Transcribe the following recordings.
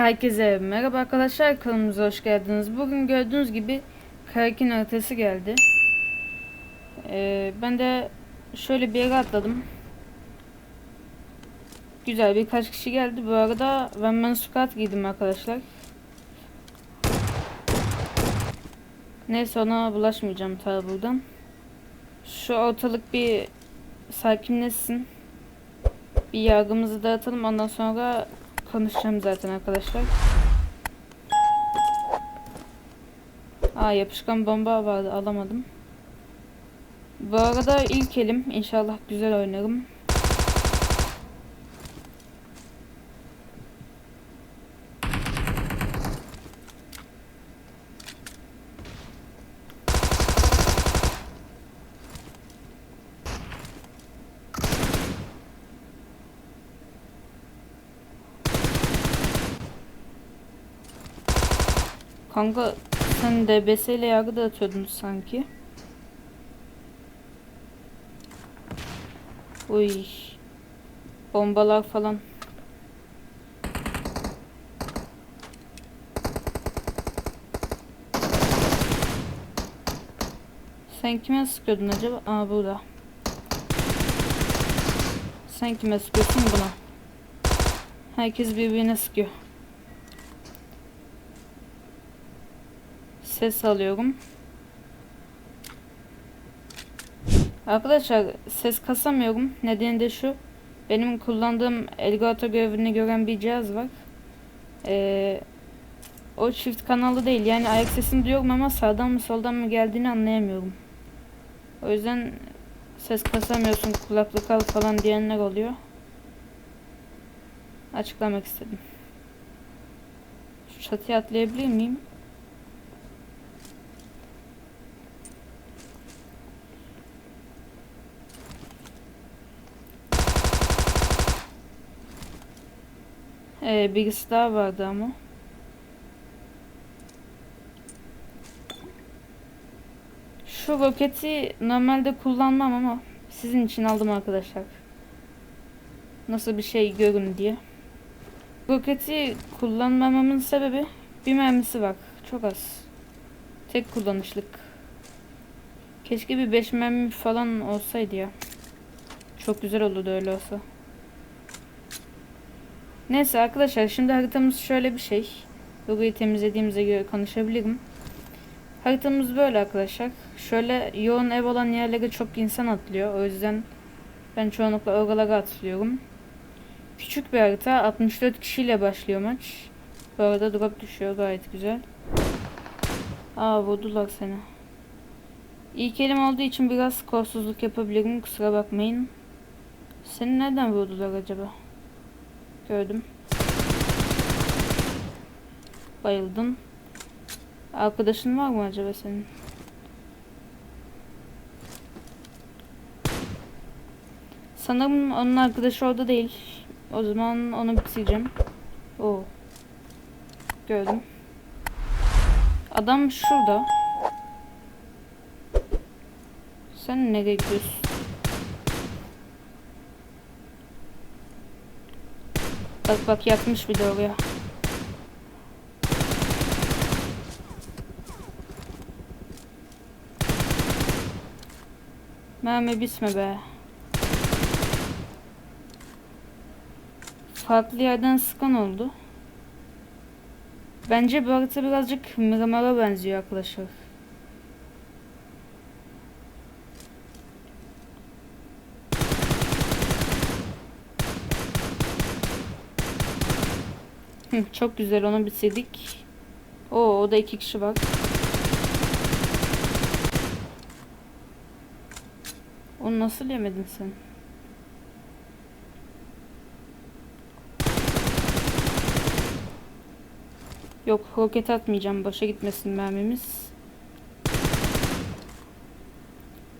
Herkese merhaba arkadaşlar kanalımıza hoş geldiniz. Bugün gördüğünüz gibi Karakin haritası geldi. Ee, ben de şöyle bir yere atladım. Güzel birkaç kişi geldi. Bu arada ben ben squat giydim arkadaşlar. Neyse ona bulaşmayacağım tabi buradan. Şu ortalık bir sakinleşsin. Bir yargımızı dağıtalım ondan sonra konuşacağım zaten arkadaşlar. Aa yapışkan bomba vardı alamadım. Bu arada ilk elim inşallah güzel oynarım. Kanka sen DBS ile yargı da atıyordun sanki. Uy. Bombalar falan. Sen kime sıkıyordun acaba? Aa burada. Sen kime sıkıyorsun buna? Herkes birbirine sıkıyor. Ses alıyorum. Arkadaşlar ses kasamıyorum. Nedeni de şu. Benim kullandığım Elgato görevini gören bir cihaz var. Ee, o çift kanallı değil. Yani ayak sesini duyuyorum ama sağdan mı soldan mı geldiğini anlayamıyorum. O yüzden ses kasamıyorsun kulaklık al falan diyenler oluyor. Açıklamak istedim. Şu çatıya atlayabilir miyim? Ee, birisi daha vardı ama. Şu roketi normalde kullanmam ama sizin için aldım arkadaşlar. Nasıl bir şey görün diye. Roketi kullanmamamın sebebi bir mermisi var. Çok az. Tek kullanışlık. Keşke bir 5 mermi falan olsaydı ya. Çok güzel olurdu öyle olsa. Neyse arkadaşlar şimdi haritamız şöyle bir şey. Logoyu temizlediğimize göre konuşabilirim. Haritamız böyle arkadaşlar. Şöyle yoğun ev olan yerlere çok insan atlıyor. O yüzden ben çoğunlukla oralara atlıyorum. Küçük bir harita. 64 kişiyle başlıyor maç. Bu arada drop düşüyor gayet güzel. Aa vurdular seni. İlk elim olduğu için biraz kolsuzluk yapabilirim. Kusura bakmayın. Seni nereden vurdular acaba? Gördüm. Bayıldın. Arkadaşın var mı acaba senin? Sanırım onun arkadaşı orada değil. O zaman onu bitireceğim. Oo. Gördüm. Adam şurada. Sen nereye gidiyorsun? Bak bak yatmış bir de oraya. Mermi bitme be. Farklı yerden sıkan oldu. Bence bu harita birazcık Miramar'a benziyor arkadaşlar. Çok güzel onu bitirdik. Oo, o da iki kişi var. Onu nasıl yemedin sen? Yok roket atmayacağım. Boşa gitmesin mermimiz.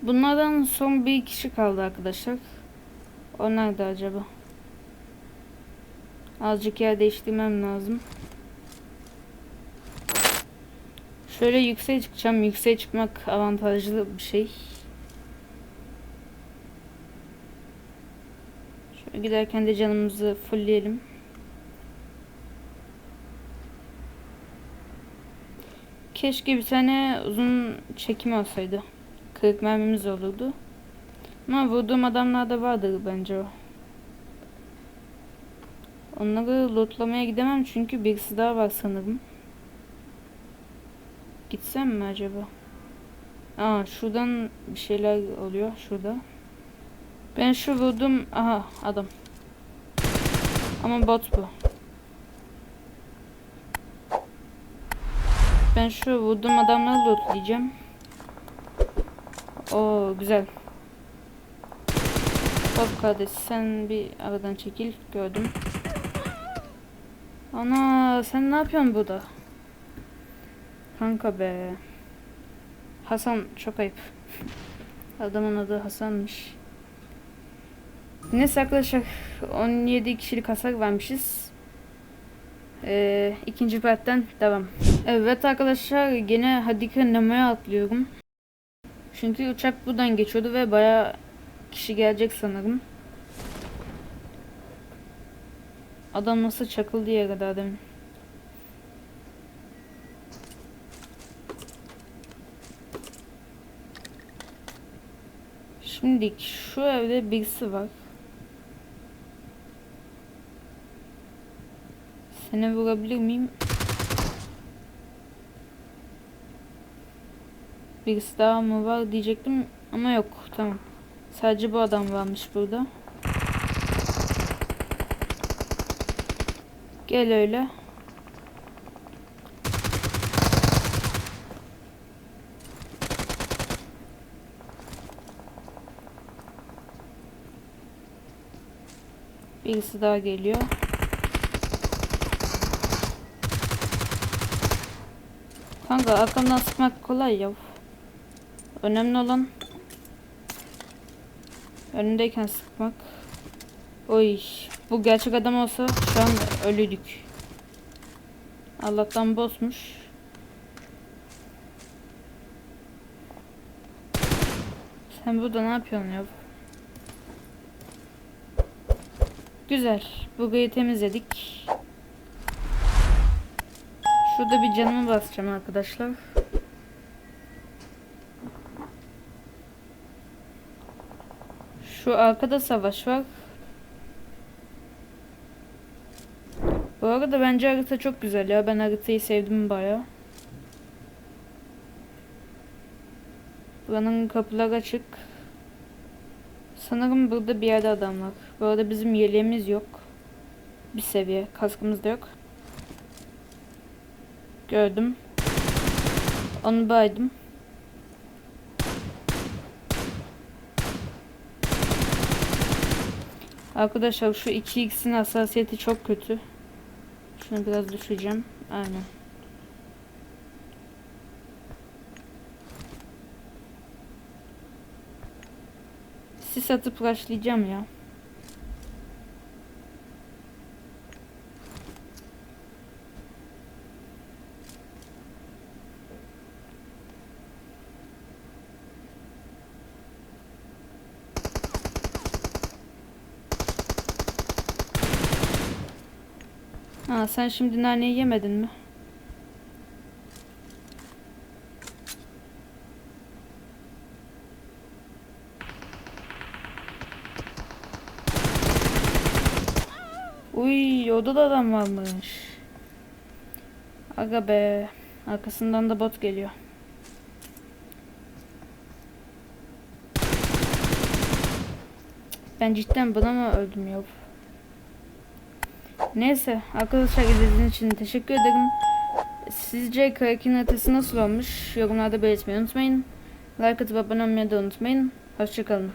Bunlardan son bir kişi kaldı arkadaşlar. O nerede acaba? Azıcık yer değiştirmem lazım. Şöyle yükseğe çıkacağım. Yükseğe çıkmak avantajlı bir şey. Şöyle giderken de canımızı fullleyelim. Keşke bir tane uzun çekim olsaydı. Kırık mermimiz olurdu. Ama vurduğum adamlar da vardır bence o. Onları lootlamaya gidemem çünkü birisi daha var sanırım. Gitsem mi acaba? Aa şuradan bir şeyler oluyor şurada. Ben şu vurdum. Aha adam. Ama bot bu. Ben şu vurduğum adamları lootlayacağım. O güzel. Bot kardeş sen bir aradan çekil gördüm. Ana sen ne yapıyorsun burada? Kanka be. Hasan çok ayıp. Adamın adı Hasan'mış. Neyse arkadaşlar 17 kişilik hasar vermişiz. Ee, ikinci partten devam. Evet arkadaşlar gene Hadika Nemo'ya atlıyorum. Çünkü uçak buradan geçiyordu ve baya kişi gelecek sanırım. Adam nasıl çakıldı ya kadar demin. Şimdi şu evde birisi var. Seni vurabilir miyim? Birisi daha mı var diyecektim ama yok tamam. Sadece bu adam varmış burada. Gel öyle. Birisi daha geliyor. Kanka arkamdan sıkmak kolay ya. Önemli olan önündeyken sıkmak. Oy, bu gerçek adam olsa şu an ölüydük. Allah'tan bozmuş. Sen burada ne yapıyorsun ya? Güzel. Bugayı temizledik. Şurada bir canımı basacağım arkadaşlar. Şu arkada savaş var. Bu arada bence harita çok güzel ya. Ben haritayı sevdim baya. Buranın kapıları açık. Sanırım burada bir yerde adam var. Bu arada bizim yeleğimiz yok. Bir seviye. Kaskımız da yok. Gördüm. Onu baydım. Arkadaşlar şu 2x'in hassasiyeti çok kötü. Şunu biraz düşüreceğim. Aynen. Sis atıp rushlayacağım ya. Ha sen şimdi naneyi yemedin mi? Uy orada da adam varmış. Aga be. Arkasından da bot geliyor. Ben cidden buna mı öldüm ya? Neyse arkadaşlar izlediğiniz için teşekkür ederim. Sizce Kraken haritası nasıl olmuş? Yorumlarda belirtmeyi unutmayın. Like atıp abone olmayı da unutmayın. Hoşçakalın.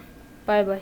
Bay bay.